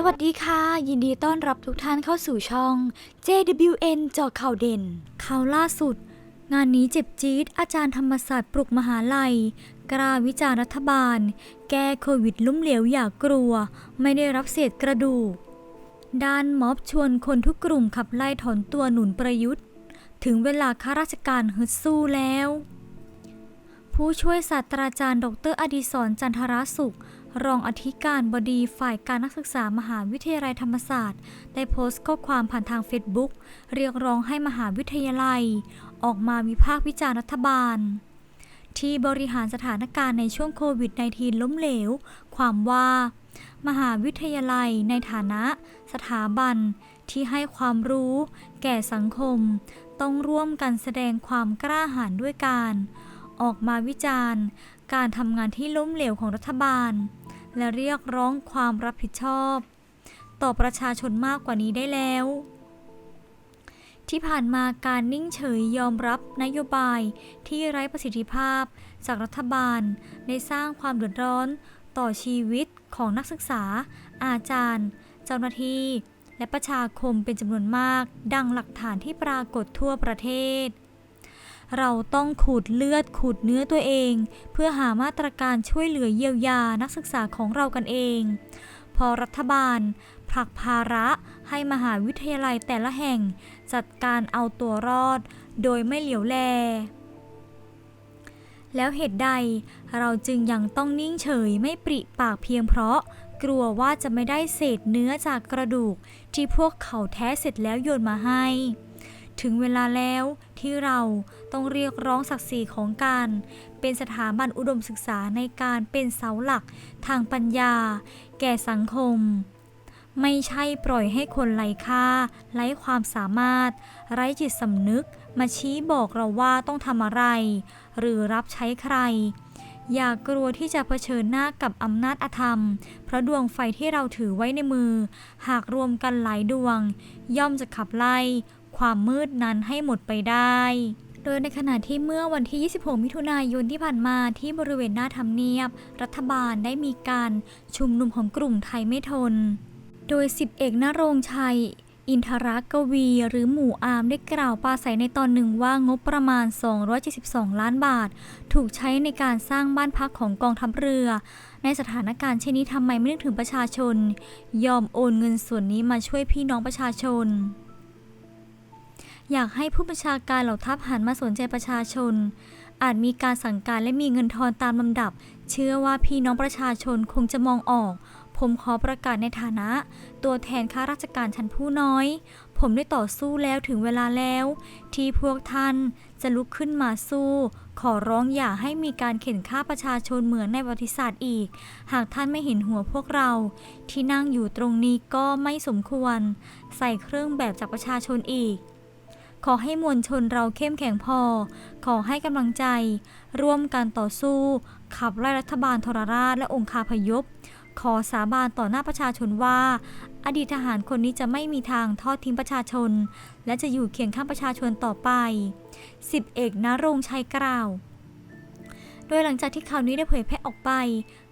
สวัสดีค่ะ ยินดีต้อนรับทุกท่านเข้าสู่ช่อง JWN จาะข่าวเด่น ข่าวล่าสุด งานนี้เจ็บจี๊ดอาจารย์ธรรมศาสตร์ปลุกมหาลัย กล้าวิจารรัฐบาล แก้โควิดล้มเหลวอย่ากกลัว ไม่ได้รับเศษกระดูก ด้านม็อบชวนคนทุกกลุ่มขับไล่ถอนตัวหนุนประยุทธ์ ถึงเวลาข้าราชการฮึดสู้แล้ว ผู้ช่วยศาสตราจารย์ ดรอดิศรจันทรสุข รองอธิการบดีฝ่ายการนักศึกษามหาวิทยาลัยธรรมศาสตร์ ได้โพสต์ข้อความผ่านทางเฟซบุ๊กเรียกร้องให้มหาวิทยาลัย ออกมาวิพากษ์วิจารณ์รัฐบาล ที่บริหารสถานการณ์ในช่วงโควิด -19 ล้มเหลว ความว่า มหาวิทยาลัยในฐานะ สถาบัน ที่ให้ความรู้ แก่สังคม ต้องร่วมกันแสดงความกล้าหาญด้วยการ ออกมาวิจารณ์ การทำงานที่ล้มเหลวของรัฐบาล และเรียกร้องความรับผิดชอบ ต่อประชาชนมากกว่านี้ได้แล้ว ที่ผ่านมาการนิ่งเฉยยอมรับนโยบายที่ไร้ประสิทธิภาพ จากรัฐบาลได้สร้างความเดือดร้อนต่อชีวิตของนักศึกษา อาจารย์ เจ้าหน้าที่ และประชาคมเป็นจำนวนมาก ดังหลักฐานที่ปรากฏทั่วประเทศ เราต้องขูดเลือดขูดเนื้อตัวเอง เพื่อหามาตรการช่วยเหลือเยียวยานักศึกษาของเรากันเอง พอรัฐบาล ผลักภาระให้มหาวิทยาลัยแต่ละแห่ง จัดการเอาตัวรอด โดยไม่เหลียวแล แล้วเหตุใดเราจึงยังต้องนิ่งเฉยไม่ปริปากเพียงเพราะกลัวว่าจะไม่ได้เศษเนื้อจากกระดูกที่พวกเขาแท้เสร็จแล้วโยนมาให้ ถึงเวลาแล้วที่เราต้องเรียกร้องศักดิ์ศรีของการ เป็นสถาบันอุดมศึกษาในการเป็นเสาหลักทางปัญญา แก่สังคม ไม่ใช่ปล่อยให้คนไร้ค่า ไร้ความสามารถ ไร้จิตสำนึก มาชี้บอกเราว่าต้องทำอะไร หรือรับใช้ใคร อย่ากลัวที่จะเผชิญหน้ากับอำนาจอธรรม เพราะดวงไฟที่เราถือไว้ในมือ หากรวมกันหลายดวง ย่อมจะขับไล่ ความมืดนั้นให้หมดไปได้ โดยในขณะที่เมื่อวันที่ 26 มิถุนายนที่ผ่านมาที่บริเวณหน้าทำเนียบ รัฐบาลได้มีการชุมนุมของกลุ่มไทยไม่ทน โดยสิบเอกนรงชัยอินทรักกวีหรือหมู่อามได้กล่าวปาศัยในตอนหนึ่งว่างบประมาณ 272 ล้านบาท ถูกใช้ในการสร้างบ้านพักของกองทัพเรือ ในสถานการณ์เช่นนี้ทำไมไม่นึกถึงประชาชน ยอมโอนเงินส่วนนี้มาช่วยพี่น้องประชาชน อยากให้ผู้บัญชาการเหล่าทัพหันมาสนใจประชาชน อาจมีการสั่งการและมีเงินทอนตามลำดับ เชื่อว่าพี่น้องประชาชนคงจะมองออก ผมขอประกาศในฐานะ ตัวแทนข้าราชการชั้นผู้น้อย ผมได้ต่อสู้แล้วถึงเวลาแล้ว ที่พวกท่านจะลุกขึ้นมาสู้ ขอร้องอย่าให้มีการเข็นฆ่าประชาชนเหมือนในประวัติศาสตร์อีก หากท่านไม่เห็นหัวพวกเรา ที่นั่งอยู่ตรงนี้ก็ไม่สมควร ใส่เครื่องแบบจากประชาชนอีก ขอให้มวลชนเราเข้มแข็งพอ ขอให้กำลังใจ ร่วมกันต่อสู้ ขับไล่รัฐบาลทรราชและองค์คาพยพ ขอสาบานต่อหน้าประชาชนว่า อดีตทหารคนนี้จะไม่มีทางทอดทิ้งประชาชน และจะอยู่เคียงข้างประชาชนต่อไปสิบเอกนรงชัยกล่าว โดยหลังจากที่ข่าวนี้ได้เผยแพร่ออกไป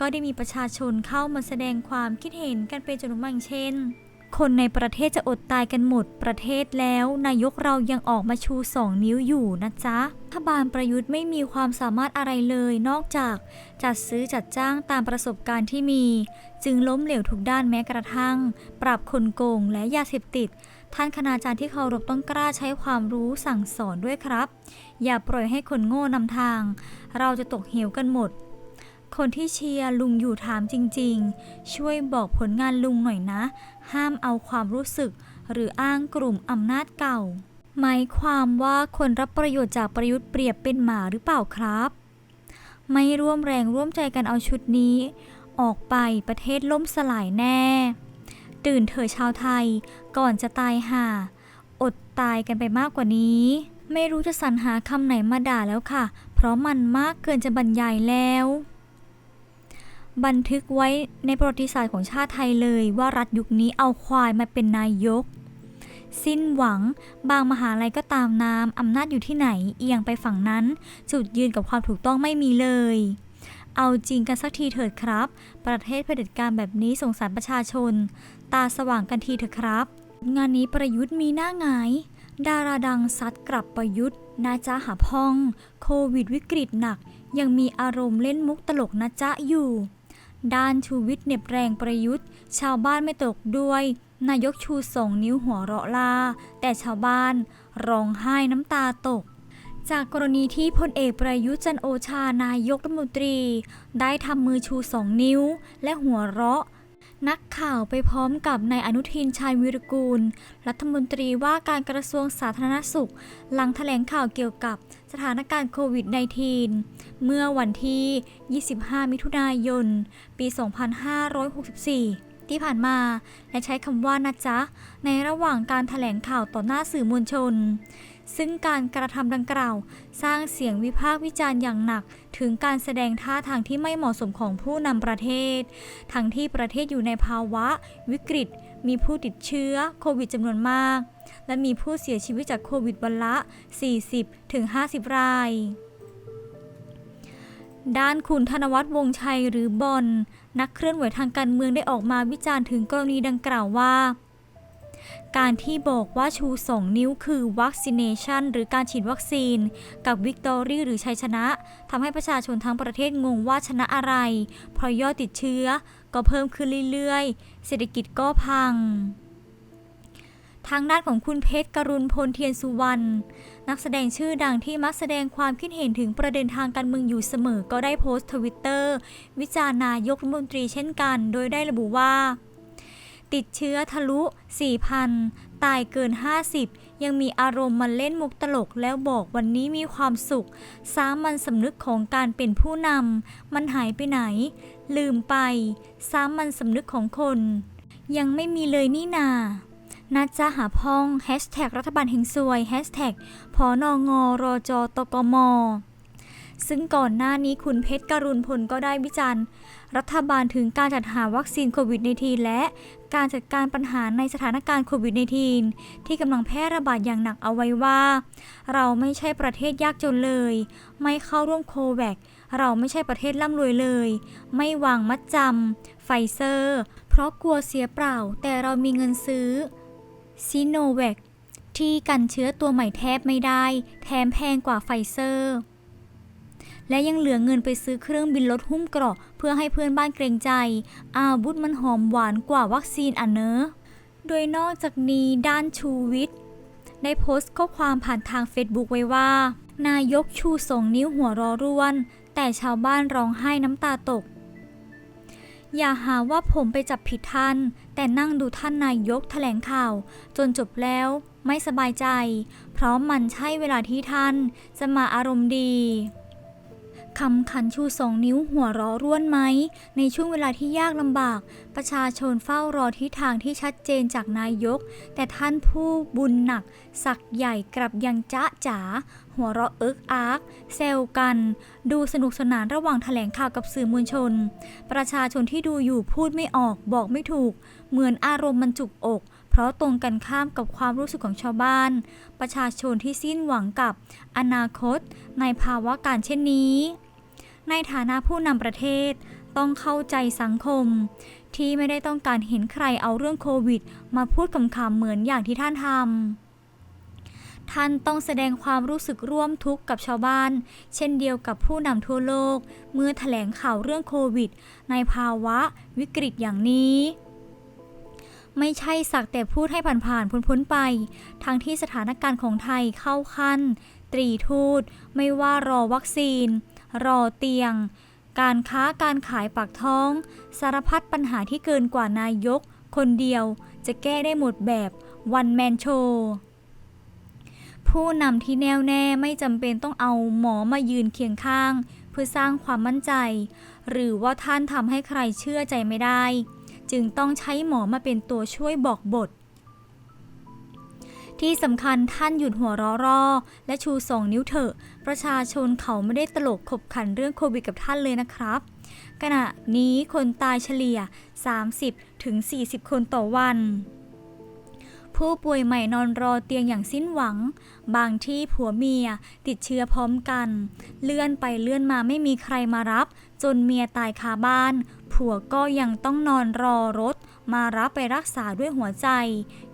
ก็ได้มีประชาชนเข้ามาแสดงความคิดเห็นกันเป็นจำนวนมากเช่น คนในประเทศจะอดตายกันหมดประเทศแล้วนายกเรายังออกมาชูสองนิ้วอยู่นะจ๊ะรัฐบาลประยุทธ์ไม่มีความสามารถอะไรเลย นอกจากจัดซื้อจัดจ้างตามประสบการณ์ที่มี จึงล้มเหลวทุกด้านแม้กระทั่ง ปราบคนโกงและยาเสพติด ท่านคณาจารย์ที่เคารพต้องกล้าใช้ความรู้สั่งสอนด้วยครับ อย่าปล่อยให้คนโง่นำทาง เราจะตกเหวกันหมด คนที่เชียร์ลุงอยู่ถามจริงๆ ช่วยบอกผลงานลุงหน่อยนะ ห้ามเอาความรู้สึก หรืออ้างกลุ่มอำนาจเก่า หมายความว่าคนรับประโยชน์จากประยุทธ์เปรียบเป็นหมาหรือเปล่าครับ ไม่ร่วมแรงร่วมใจกันเอาชุดนี้ ออกไปประเทศล่มสลายแน่ ตื่นเถอะชาวไทย ก่อนจะตายห่า อดตายกันไปมากกว่านี้ ไม่รู้จะสรรหาคำไหนมาด่าแล้วค่ะ เพราะมันมากเกินจะบรรยายแล้ว บันทึกไว้ในประวัติศาสตร์ของชาติไทยเลยว่ารัฐยุคนี้เอาควายมาเป็นนายก สิ้นหวัง บางมหาลัยก็ตามน้ำอำนาจอยู่ที่ไหนเอียงไปฝั่งนั้น จุดยืนกับความถูกต้องไม่มีเลย เอาจริงกันสักทีเถิดครับ ประเทศเผด็จการแบบนี้สงสารประชาชน ตาสว่างกันทีเถอะครับ งานนี้ประยุทธ์มีหน้าหงายดาราดังซัดกลับประยุทธ์นาจ้าหาพอง โควิดวิกฤตหนัก ยังมีอารมณ์เล่นมุกตลกนะจ๊ะอยู่ ด้านชูวิทย์เน็บแรงประยุทธ์ ชาวบ้านไม่ตกด้วย นายกชูสองนิ้วหัวเราะลา แต่ชาวบ้านร้องไห้น้ำตาตก จากกรณีที่พลเอกประยุทธ์จันโอชานายกรัฐมนตรี ได้ทำมือชูสองนิ้ว และหัวเราะ นักข่าวไปพร้อมกับนายอนุทินชาญวิรกูล รัฐมนตรีว่าการกระทรวงสาธารณสุข หลังแถลงข่าวเกี่ยวกับสถานการณ์โควิด -19 เมื่อวันที่ 25 มิถุนายน ปี 2564 ที่ผ่านมา และใช้คำว่านะจ๊ะ ในระหว่างการแถลงข่าวต่อหน้าสื่อมวลชน ซึ่งการกระทำดังกล่าว สร้างเสียงวิพากษ์วิจารณ์อย่างหนัก ถึงการแสดงท่าทางที่ไม่เหมาะสมของผู้นำประเทศ ทั้งที่ประเทศอยู่ในภาวะ วิกฤต มีผู้ติดเชื้อโควิดจำนวนมาก และมีผู้เสียชีวิตจากโควิดวันละ 40-50 รายด้านคุณธนวัฒน์วงชัยหรือบอลนักเคลื่อนไหวทางการเมืองได้ออกมาวิจารณ์ถึงกรณีดังกล่าวว่า การที่บอกว่าชู 2 นิ้วคือวัคซีเนชันหรือการฉีดวัคซีน กับวิกตอรี่หรือชัยชนะทำให้ประชาชนทั้งประเทศงงว่าชนะอะไร เพราะยอดติดเชื้อก็เพิ่มขึ้นเรื่อยๆ เศรษฐกิจก็พังทางด้านของคุณเพชรกรุณพลเทียนสุวรรณนักแสดงชื่อดังที่มักแสดงความคิดเห็นถึงประเด็นทางการเมืองอยู่เสมอก็ได้โพสต์ทวิตเตอร์วิจารณ์นายกรัฐมนตรีเช่นกัน โดยได้ระบุว่า ติดเชื้อทะลุ 4,000 ตายเกิน 50 ยังมีอารมณ์มาเล่นมุกตลกแล้วบอกวันนี้มีความสุข สามัญสำนึกของการเป็นผู้นำ มันหายไปไหน ลืมไป สามัญสำนึกของคน ยังไม่มีเลยนี่นานัดจะหาพองแฮชแท็กรัฐบาลเฮงซวยแฮชแท็กพอนงรอจตกม ซึ่งก่อนหน้านี้คุณเพชรกรุณพลก็ได้วิจารณ์ รัฐบาลถึงการจัดหาวัคซีนโควิด -19 และการจัดการปัญหาในสถานการณ์โควิด -19 ที่กำลังแพร่ระบาดอย่างหนักเอาไว้ว่า เราไม่ใช่ประเทศยากจนเลย ไม่เข้าร่วมโควิดเราไม่ใช่ประเทศร่ำรวยเลย ไม่วางมัดจำไฟเซอร์ เพราะกลัวเสียเปล่า แต่เรามีเงินซื้อซีโนแวคที่กันเชื้อตัวใหม่แทบไม่ได้ แถมแพงกว่าไฟเซอร์ และยังเหลือเงินไปซื้อเครื่องบินลดหุ้มเกราะ เพื่อให้เพื่อนบ้านเกรงใจ อาวุธมันหอมหวานกว่าวัคซีนอะเนอะโดยนอกจากนี้ด้านชูวิทย์ได้โพสต์ข้อความผ่านทางเฟซบุ๊กไว้ว่า นายกชูสองนิ้วหัวรอร่วน แต่ชาวบ้านร้องไห้น้ำตาตก อย่าหาว่าผมไปจับผิดท่าน แต่นั่งดูท่านนายกแถลงข่าว จนจบแล้วไม่สบายใจ เพราะมันใช่เวลาที่ท่านจะมาอารมณ์ดี คำขันชูสองนิ้วหัวเร้อร่วนไหม ในช่วงเวลาที่ยากลำบาก ประชาชนเฝ้ารอทิศทางที่ชัดเจนจากนายก แต่ท่านผู้บุญหนัก สักใหญ่กลับยังจ้าจ๋า หัวเราะเอิกอาร์กเซลกัน ดูสนุกสนานระหว่างแถลงข่าวกับสื่อมวลชน ประชาชนที่ดูอยู่พูดไม่ออกบอกไม่ถูก เหมือนอารมณ์มันจุกอกเพราะตรงกันข้ามกับความรู้สึกของชาวบ้าน ประชาชนที่สิ้นหวังกับอนาคต ในภาวะการเช่นนี้ ในฐานะผู้นำประเทศ ต้องเข้าใจสังคม ที่ไม่ได้ต้องการเห็นใครเอาเรื่องโควิด มาพูดคำๆเหมือนอย่างที่ท่านทำท่านต้องแสดงความรู้สึกร่วมทุกข์กับชาวบ้าน เช่นเดียวกับผู้นำทั่วโลก เมื่อแถลงข่าวเรื่องโควิด ในภาวะวิกฤตอย่างนี้ไม่ใช่สักแต่พูดให้ผ่านๆพ้นๆไป ทั้งที่สถานการณ์ของไทยเข้าขั้น ตรีทูต ไม่ว่ารอวัคซีน รอเตียง การค้าการขายปากท้อง สารพัดปัญหาที่เกินกว่านายก คนเดียวจะแก้ได้หมดแบบวันแมนโชผู้นำที่แน่วแน่ไม่จำเป็นต้องเอาหมอมายืนเคียงข้าง เพื่อสร้างความมั่นใจ หรือว่าท่านทำให้ใครเชื่อใจไม่ได้ จึงต้องใช้หมอมาเป็นตัวช่วยบอกบท ที่สำคัญท่านหยุดหัวเร้อรอและชูสองนิ้วเถอะ ประชาชนเขาไม่ได้ตลกขบขันเรื่องโควิดกับท่านเลยนะครับ ขณะนี้คนตายเฉลี่ย 30-40คนต่อวัน ผู้ป่วยใหม่นอนรอเตียงอย่างสิ้นหวัง บางที่ผัวเมียติดเชื้อพร้อมกัน เลื่อนไปเลื่อนมาไม่มีใครมารับ จนเมียตายคาบ้านผัวก็ยังต้องนอนรอรถ มารับไปรักษาด้วยหัวใจ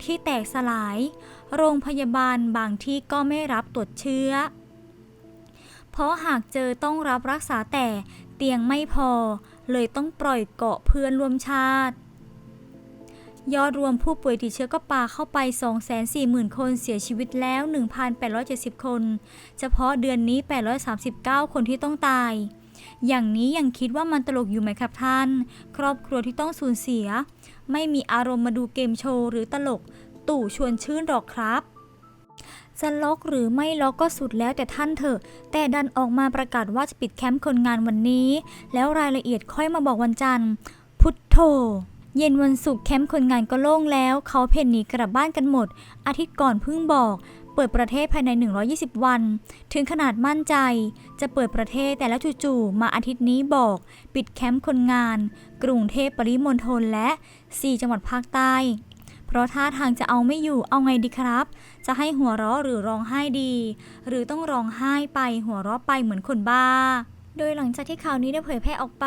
ที่แตกสลาย โรงพยาบาลบางที่ก็ไม่รับตรวจเชื้อ เพราะหากเจอต้องรับรักษาแต่เตียงไม่พอ เลยต้องปล่อยเกาะเพื่อนร่วมชาติ ยอดรวมผู้ป่วยติดเชื้อก็ปาเข้าไป 240,000 คนเสียชีวิตแล้ว 1,870 คน เฉพาะเดือนนี้ 839 คนที่ต้องตายอย่างนี้ยังคิดว่ามันตลกอยู่ไหมครับท่าน ครอบครัวที่ต้องสูญเสีย ไม่มีอารมณ์มาดูเกมโชว์หรือตลก ตู่ชวนชื่นหรอกครับ จะล็อกหรือไม่ล็อกก็สุดแล้วแต่ท่านเถอะ แต่ดันออกมาประกาศว่าจะปิดแคมป์คนงานวันนี้ แล้วรายละเอียดค่อยมาบอกวันจันทร์ พุทโธเย็นวันศุกร์แคมป์คนงานก็โล่งแล้ว เขาเพ่นหนีกลับบ้านกันหมด อาทิตย์ก่อนเพิ่งบอก เปิดประเทศภายใน 120 วัน ถึงขนาดมั่นใจ จะเปิดประเทศแต่แล้วจู่ๆมาอาทิตย์นี้บอก ปิดแคมป์คนงาน กรุงเทพปริมณฑลและ 4 จังหวัดภาคใต้ เพราะท่าทางจะเอาไม่อยู่เอาไงดีครับ จะให้หัวเราะหรือร้องไห้ดี หรือต้องร้องไห้ไปหัวเราะไปเหมือนคนบ้า โดยหลังจากที่ข่าวนี้ได้เผยแพร่ออกไป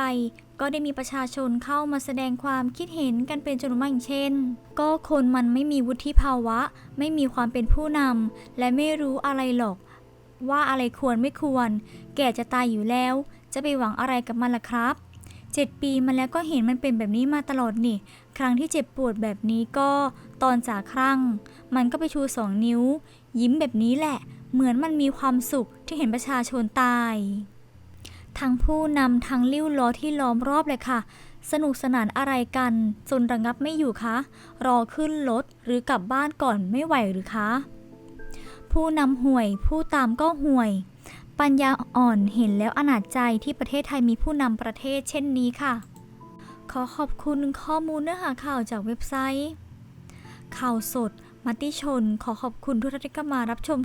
ก็ได้มีประชาชนเข้ามาแสดงความคิดเห็นกันเป็นจำนวนมากอย่างเช่น ก็คนมันไม่มีวุฒิภาวะ ไม่มีความเป็นผู้นำและไม่รู้อะไรหรอก ว่าอะไรควรไม่ควร แก่จะตายอยู่แล้ว จะไปหวังอะไรกับมันล่ะครับ เจ็ดปีมาแล้วก็เห็นมันเป็นแบบนี้มาตลอดนี่ ครั้งที่เจ็บปวดแบบนี้ก็ตอนจากครั่งมันก็ไปชูสองนิ้ว ยิ้มแบบนี้แหละ เหมือนมันมีความสุขที่เห็นประชาชนตายทั้งผู้นำทั้งลิ้วล้อที่ล้อมรอบเลยค่ะ สนุกสนานอะไรกันจนระงับไม่อยู่คะ รอขึ้นรถหรือกลับบ้านก่อนไม่ไหวหรือคะ ผู้นำห่วย ผู้ตามก็ห่วย ปัญญาอ่อนเห็นแล้วอนาจใจที่ประเทศไทยมีผู้นำประเทศเช่นนี้ค่ะ ขอขอบคุณข้อมูลเนื้อหาข่าวจากเว็บไซต์ ข่าวสดมติชน ขอขอบคุณทุกท่านที่เข้ามารับชม